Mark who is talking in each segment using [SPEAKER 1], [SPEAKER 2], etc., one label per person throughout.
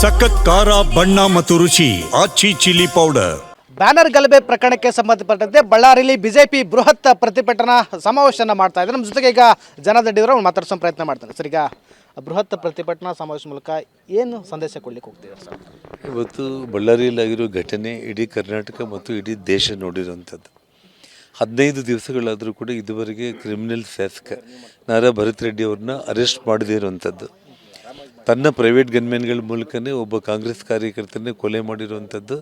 [SPEAKER 1] ಸಖತ್ ಖಾರ ಬಣ್ಣ ಮತ್ತು ರುಚಿ ಆಚಿ ಚಿಲ್ಲಿ ಪೌಡರ್.
[SPEAKER 2] ಬ್ಯಾನರ್ ಗಲಭೆ ಪ್ರಕರಣಕ್ಕೆ ಸಂಬಂಧಪಟ್ಟಂತೆ ಬಳ್ಳಾರಿಯಲ್ಲಿ ಬಿಜೆಪಿ ಬೃಹತ್ ಪ್ರತಿಭಟನಾ ಸಮಾವೇಶನ ಮಾಡ್ತಾ ಇದ್ದಾರೆ ನಮ್ಮ ಜೊತೆಗೆ ಈಗ ಜನದಡ್ಡಿದ್ರು ಅವ್ರು ಮಾತಾಡ್ಸೋ ಪ್ರಯತ್ನ ಮಾಡ್ತಾರೆ. ಸರ್ ಈಗ ಬೃಹತ್ ಪ್ರತಿಭಟನಾ ಸಮಾವೇಶ ಮೂಲಕ ಏನು ಸಂದೇಶ ಕೊಡ್ಲಿಕ್ಕೆ ಹೋಗ್ತಿದ್ದಾರೆ ಸರ್?
[SPEAKER 3] ಇವತ್ತು ಬಳ್ಳಾರಿಯಲ್ಲಿ ಆಗಿರೋ ಘಟನೆ ಇಡೀ ಕರ್ನಾಟಕ ಮತ್ತು ಇಡೀ ದೇಶ ನೋಡಿರುವಂಥದ್ದು ಹದಿನೈದು ದಿವಸಗಳಾದರೂ ಕೂಡ ಇದುವರೆಗೆ ಕ್ರಿಮಿನಲ್ ಶಾಸಕ ನಾರಾ ಭರತ್ ರೆಡ್ಡಿ ಅವ್ರನ್ನ ಅರೆಸ್ಟ್ ಮಾಡದೇ ಇರುವಂಥದ್ದು ತನ್ನ ಪ್ರೈವೇಟ್ ಗನ್ಮ್ಯಾನ್ಗಳ ಮೂಲಕನೇ ಒಬ್ಬ ಕಾಂಗ್ರೆಸ್ ಕಾರ್ಯಕರ್ತನೇ ಕೊಲೆ ಮಾಡಿರುವಂಥದ್ದು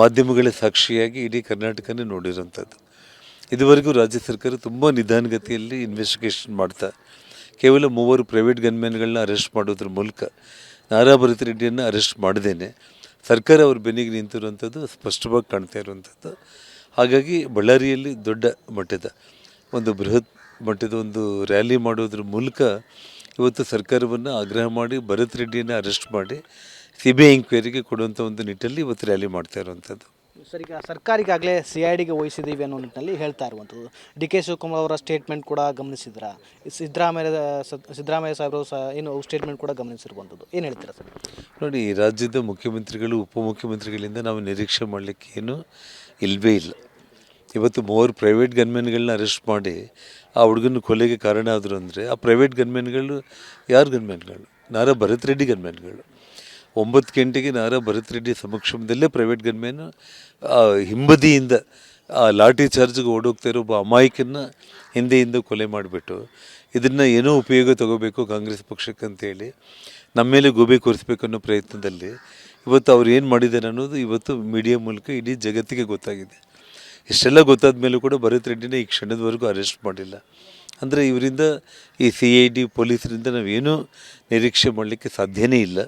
[SPEAKER 3] ಮಾಧ್ಯಮಗಳ ಸಾಕ್ಷಿಯಾಗಿ ಇಡೀ ಕರ್ನಾಟಕನೇ ನೋಡಿರುವಂಥದ್ದು. ಇದುವರೆಗೂ ರಾಜ್ಯ ಸರ್ಕಾರ ತುಂಬ ನಿಧಾನಗತಿಯಲ್ಲಿ ಇನ್ವೆಸ್ಟಿಗೇಷನ್ ಮಾಡ್ತಾ, ಕೇವಲ ಮೂವರು ಪ್ರೈವೇಟ್ ಗನ್ಮ್ಯಾನ್ಗಳನ್ನ ಅರೆಸ್ಟ್ ಮಾಡೋದ್ರ ಮೂಲಕ ನಾರಾ ಭರತ್ ರೆಡ್ಡಿಯನ್ನು ಅರೆಸ್ಟ್ ಮಾಡದೇನೆ. ಸರ್ಕಾರ ಅವ್ರ ಬೆನ್ನಿಗೆ ನಿಂತಿರುವಂಥದ್ದು ಸ್ಪಷ್ಟವಾಗಿ ಕಾಣ್ತಾ ಇರುವಂಥದ್ದು. ಹಾಗಾಗಿ ಬಳ್ಳಾರಿಯಲ್ಲಿ ದೊಡ್ಡ ಮಟ್ಟದ, ಒಂದು ಬೃಹತ್ ಮಟ್ಟದ ಒಂದು ರ್ಯಾಲಿ ಮಾಡೋದ್ರ ಮೂಲಕ ಇವತ್ತು ಸರ್ಕಾರವನ್ನು ಆಗ್ರಹ ಮಾಡಿ ಭರತ್ ರೆಡ್ಡಿಯನ್ನು ಅರೆಸ್ಟ್ ಮಾಡಿ ಸಿ ಬಿ ಐ ಎಂಕ್ವೈರಿಗೆ ಕೊಡುವಂಥ ಒಂದು ನಿಟ್ಟಲ್ಲಿ ಇವತ್ತು ರ್ಯಾಲಿ ಮಾಡ್ತಾ ಇರುವಂಥದ್ದು
[SPEAKER 2] ಸರ್ ಈಗ ಸರ್ಕಾರಿಗಾಗಲೇ ಸಿ ಐ ಡಿಗೆ ವಹಿಸಿದ್ದೀವಿ ಅನ್ನೋ ನಿಟ್ಟಿನಲ್ಲಿ ಹೇಳ್ತಾ ಇರುವಂಥದ್ದು. ಡಿ ಕೆ ಶಿವಕುಮಾರ್ ಅವರ ಸ್ಟೇಟ್ಮೆಂಟ್ ಕೂಡ ಗಮನಿಸಿದ್ರ? ಸಿದ್ದರಾಮಯ್ಯ ಸಿದ್ದರಾಮಯ್ಯ ಸಾಹೇಬರು ಸಹ ಏನು ಸ್ಟೇಟ್ಮೆಂಟ್ ಕೂಡ ಗಮನಿಸಿರುವಂಥದ್ದು. ಏನು ಹೇಳ್ತೀರಾ ಸರ್?
[SPEAKER 3] ನೋಡಿ ರಾಜ್ಯದ ಮುಖ್ಯಮಂತ್ರಿಗಳು ಉಪಮುಖ್ಯಮಂತ್ರಿಗಳಿಂದ ನಾವು ನಿರೀಕ್ಷೆ ಮಾಡಲಿಕ್ಕೆ ಏನು ಇಲ್ಲವೇ ಇಲ್ಲ. ಇವತ್ತು ಮೂವರು ಪ್ರೈವೇಟ್ ಗನ್ಮೆನ್ಗಳನ್ನ ಅರೆಸ್ಟ್ ಮಾಡಿ ಆ ಹುಡುಗನ ಕೊಲೆಗೆ ಕಾರಣ ಆದರು ಅಂದರೆ ಆ ಪ್ರೈವೇಟ್ ಗನ್ಮೆನ್ಗಳು ಯಾರು ಗನ್ಮೆನ್ಗಳು ನಾರಾ ಭರತ್ ರೆಡ್ಡಿ ಗನ್ಮೆನ್ಗಳು ಒಂಬತ್ತು ಗಂಟೆಗೆ ನಾರಾ ಭರತ್ ರೆಡ್ಡಿ ಸಮಕ್ಷಮದಲ್ಲೇ ಪ್ರೈವೇಟ್ ಗನ್ಮೆನ್ ಹಿಂಬದಿಯಿಂದ ಆ ಲಾಠಿ ಚಾರ್ಜ್ಗೆ ಓಡೋಗ್ತಾ ಇರೋ ಒಬ್ಬ ಅಮಾಯಕನ್ನು ಹಿಂದೆಯಿಂದ ಕೊಲೆ ಮಾಡಿಬಿಟ್ಟು ಇದನ್ನು ಏನೋ ಉಪಯೋಗ ತಗೋಬೇಕು ಕಾಂಗ್ರೆಸ್ ಪಕ್ಷಕ್ಕೆ ಅಂತೇಳಿ ನಮ್ಮ ಮೇಲೆ ಗೋಬೆ ಕೂರಿಸ್ಬೇಕು ಅನ್ನೋ ಪ್ರಯತ್ನದಲ್ಲಿ ಇವತ್ತು ಅವ್ರು ಏನು ಮಾಡಿದ್ದಾರೆ ಅನ್ನೋದು ಇವತ್ತು ಮೀಡಿಯಾ ಮೂಲಕ ಇಡೀ ಜಗತ್ತಿಗೆ ಗೊತ್ತಾಗಿದೆ. ಇಷ್ಟೆಲ್ಲ ಗೊತ್ತಾದ ಮೇಲೂ ಕೂಡ ಭರತ್ ರೆಡ್ಡಿನ ಈ ಕ್ಷಣದವರೆಗೂ ಅರೆಸ್ಟ್ ಮಾಡಿಲ್ಲ. ಅಂದರೆ ಇವರಿಂದ ಈ ಸಿ ಐ ಡಿ ಪೊಲೀಸರಿಂದ ನಾವೇನೂ ನಿರೀಕ್ಷೆ ಮಾಡಲಿಕ್ಕೆ ಸಾಧ್ಯನೇ ಇಲ್ಲ.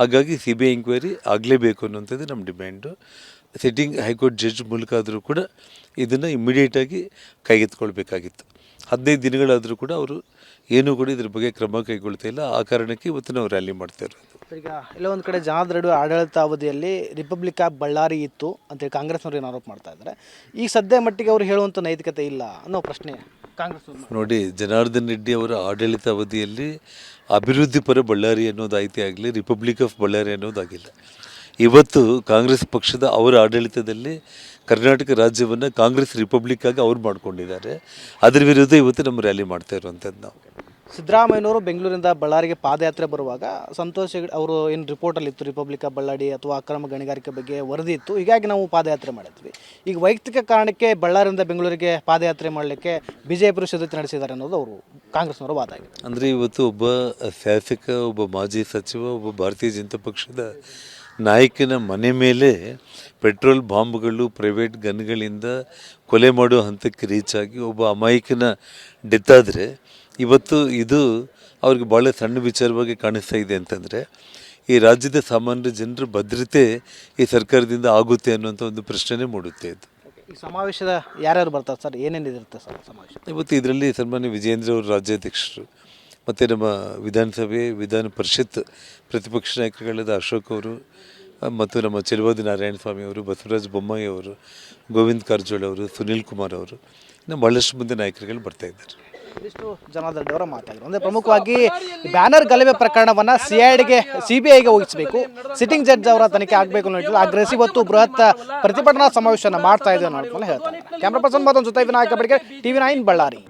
[SPEAKER 3] ಹಾಗಾಗಿ ಸಿ ಬಿ ಐ ಎಂಕ್ವೈರಿ ಆಗಲೇಬೇಕು ಅನ್ನೋಂಥದ್ದು ನಮ್ಮ ಡಿಮ್ಯಾಂಡು. ಸಿಟ್ಟಿಂಗ್ ಹೈಕೋರ್ಟ್ ಜಡ್ಜ್ ಮೂಲಕ ಆದರೂ ಕೂಡ ಇದನ್ನು ಇಮ್ಮಿಡಿಯೇಟಾಗಿ ಕೈಗೆತ್ಕೊಳ್ಬೇಕಾಗಿತ್ತು ಹದಿನೈದು ದಿನಗಳಾದರೂ ಕೂಡ ಅವರು ಏನೂ ಕೂಡ ಇದ್ರ ಬಗ್ಗೆ ಕ್ರಮ ಕೈಗೊಳ್ತಾ ಇಲ್ಲ. ಆ ಕಾರಣಕ್ಕೆ ಇವತ್ತು ನಾವು ರ್ಯಾಲಿ ಮಾಡ್ತಾ ಇರೋದು.
[SPEAKER 2] ಈಗ ಎಲ್ಲ ಒಂದು ಕಡೆ ಜನಾದ್ರಡು ಆಡಳಿತ ಅವಧಿಯಲ್ಲಿ ರಿಪಬ್ಲಿಕ್ ಆಫ್ ಬಳ್ಳಾರಿ ಇತ್ತು ಅಂತೇಳಿ ಕಾಂಗ್ರೆಸ್ನವ್ರು ಏನು ಆರೋಪ ಮಾಡ್ತಾ ಇದ್ದಾರೆ ಈಗ ಸದ್ಯ ಮಟ್ಟಿಗೆ ಅವರು ಹೇಳುವಂಥ ನೈತಿಕತೆ ಇಲ್ಲ ಅನ್ನೋ ಪ್ರಶ್ನೆ ಕಾಂಗ್ರೆಸ್
[SPEAKER 3] ನೋಡಿ ಜನಾರ್ದನ್ ರೆಡ್ಡಿ ಅವರ ಆಡಳಿತ ಅವಧಿಯಲ್ಲಿ ಅಭಿವೃದ್ಧಿ ಪರ ಬಳ್ಳಾರಿ ಐತಿ ಆಗಲಿ ರಿಪಬ್ಲಿಕ್ ಆಫ್ ಬಳ್ಳಾರಿ ಅನ್ನೋದಾಗಿಲ್ಲ ಇವತ್ತು ಕಾಂಗ್ರೆಸ್ ಪಕ್ಷದ ಅವರ ಆಡಳಿತದಲ್ಲಿ ಕರ್ನಾಟಕ ರಾಜ್ಯವನ್ನು ಕಾಂಗ್ರೆಸ್ ರಿಪಬ್ಲಿಕ್ ಆಗಿ ಅವ್ರು ಮಾಡ್ಕೊಂಡಿದ್ದಾರೆ. ಅದ್ರ ವಿರುದ್ಧ ಇವತ್ತು ನಮ್ಮ ರ್ಯಾಲಿ ಮಾಡ್ತಾ ಇರುವಂಥದ್ದು ನಾವು.
[SPEAKER 2] ಸಿದ್ದರಾಮಯ್ಯನವರು ಬೆಂಗಳೂರಿಂದ ಬಳ್ಳಾರಿಗೆ ಪಾದಯಾತ್ರೆ ಬರುವಾಗ ಸಂತೋಷ್ ಹೆಗ್ಡೆ ಅವರು ಏನು ರಿಪೋರ್ಟಲ್ಲಿ ಇತ್ತು ರಿಪಬ್ಲಿಕ್ ಆಫ್ ಬಳ್ಳಾರಿ ಅಥವಾ ಅಕ್ರಮ ಗಣಿಗಾರಿಕೆ ಬಗ್ಗೆ ವರದಿ ಇತ್ತು. ಹೀಗಾಗಿ ನಾವು ಪಾದಯಾತ್ರೆ ಮಾಡಿದ್ವಿ. ಈಗ ವೈಯಕ್ತಿಕ ಕಾರಣಕ್ಕೆ ಬಳ್ಳಾರಿಯಿಂದ ಬೆಂಗಳೂರಿಗೆ ಪಾದಯಾತ್ರೆ ಮಾಡಲಿಕ್ಕೆ ಬಿ ಜೆ ಪಿ ಸಿದ್ಧತೆ ನಡೆಸಿದ್ದಾರೆ ಅನ್ನೋದು ಅವರು ಕಾಂಗ್ರೆಸ್ನವರ ವಾದ ಆಗಿದೆ
[SPEAKER 3] ಅಂದರೆ ಇವತ್ತು ಒಬ್ಬ ಶಾಸಕ ಒಬ್ಬ ಮಾಜಿ ಸಚಿವ ಒಬ್ಬ ಭಾರತೀಯ ಜನತಾ ಪಕ್ಷದ ನಾಯಕನ ಮನೆ ಮೇಲೆ ಪೆಟ್ರೋಲ್ ಬಾಂಬ್ಗಳು ಪ್ರೈವೇಟ್ ಗನ್ಗಳಿಂದ ಕೊಲೆ ಮಾಡೋ ಹಂತಕ್ಕೆ ರೀಚ್ ಆಗಿ ಒಬ್ಬ ಅಮಾಯಕನ ಡೆತ್ ಆದರೆ ಇವತ್ತು ಇದು ಅವ್ರಿಗೆ ಭಾಳ ಸಣ್ಣ ವಿಚಾರವಾಗಿ ಕಾಣಿಸ್ತಾ ಇದೆ ಅಂತಂದರೆ ಈ ರಾಜ್ಯದ ಸಾಮಾನ್ಯ ಜನರ ಭದ್ರತೆ ಈ ಸರ್ಕಾರದಿಂದ ಆಗುತ್ತೆ ಅನ್ನೋಂಥ ಒಂದು ಪ್ರಶ್ನೆ ಮೂಡುತ್ತೆ ಇದು
[SPEAKER 2] ಈ ಸಮಾವೇಶದ ಯಾರ್ಯಾರು ಬರ್ತಾರೆ ಸರ್? ಏನೇನು ಇರುತ್ತೆ ಸರ್ ಸಮಾವೇಶ?
[SPEAKER 3] ಇವತ್ತು ಇದರಲ್ಲಿ ಸನ್ಮಾನ್ಯ ವಿಜೇಂದ್ರ ಅವರು ರಾಜ್ಯಾಧ್ಯಕ್ಷರು. ಮತ್ತು ನಮ್ಮ ವಿಧಾನಸಭೆ, ವಿಧಾನ ಪರಿಷತ್ ಪ್ರತಿಪಕ್ಷ ನಾಯಕರುಗಳಾದ ಅಶೋಕ್ ಅವರು ಮತ್ತು ನಮ್ಮ ಚೆಲುವಾದಿ ನಾರಾಯಣ ಸ್ವಾಮಿ ಅವರು, ಬಸವರಾಜ ಬೊಮ್ಮಾಯಿ ಅವರು, ಗೋವಿಂದ್ ಕಾರಜೋಳ ಅವರು, ಸುನೀಲ್ ಕುಮಾರ್ ಅವರು, ಇನ್ನು ಬಹಳಷ್ಟು ಮುಂದೆ ನಾಯಕರುಗಳು ಬರ್ತಾ ಇದ್ದಾರೆ.
[SPEAKER 2] ಇಷ್ಟು ಜನಾರ್ದನ್ ಮಾತಾಡಿದರು ಅಂದರೆ ಪ್ರಮುಖವಾಗಿ ಬ್ಯಾನರ್ ಗಲಭೆ ಪ್ರಕರಣವನ್ನು ಸಿ ಐ ಸಿ ಬಿ ಐಗೆ ವಹಿಸಬೇಕು ಸಿಟ್ಟಿಂಗ್ ಜಡ್ಜ್ ಅವರ ತನಿಖೆ ಆಗಬೇಕು ಅನ್ನೋ ಆಗ್ರಹಿಸಿ ಇವತ್ತು ಬೃಹತ್ ಪ್ರತಿಭಟನಾ ಸಮಾವೇಶವನ್ನು ಮಾಡ್ತಾ ಇದೆ ನೋಡ್ಕೊಂಡು ಹೇಳ್ತಾರೆ. ಕ್ಯಾಮ್ರಾ ಪರ್ಸನ್ ಮತ್ತೊಂದು ಜೊತೆ Vinayak T TV nine Ballari.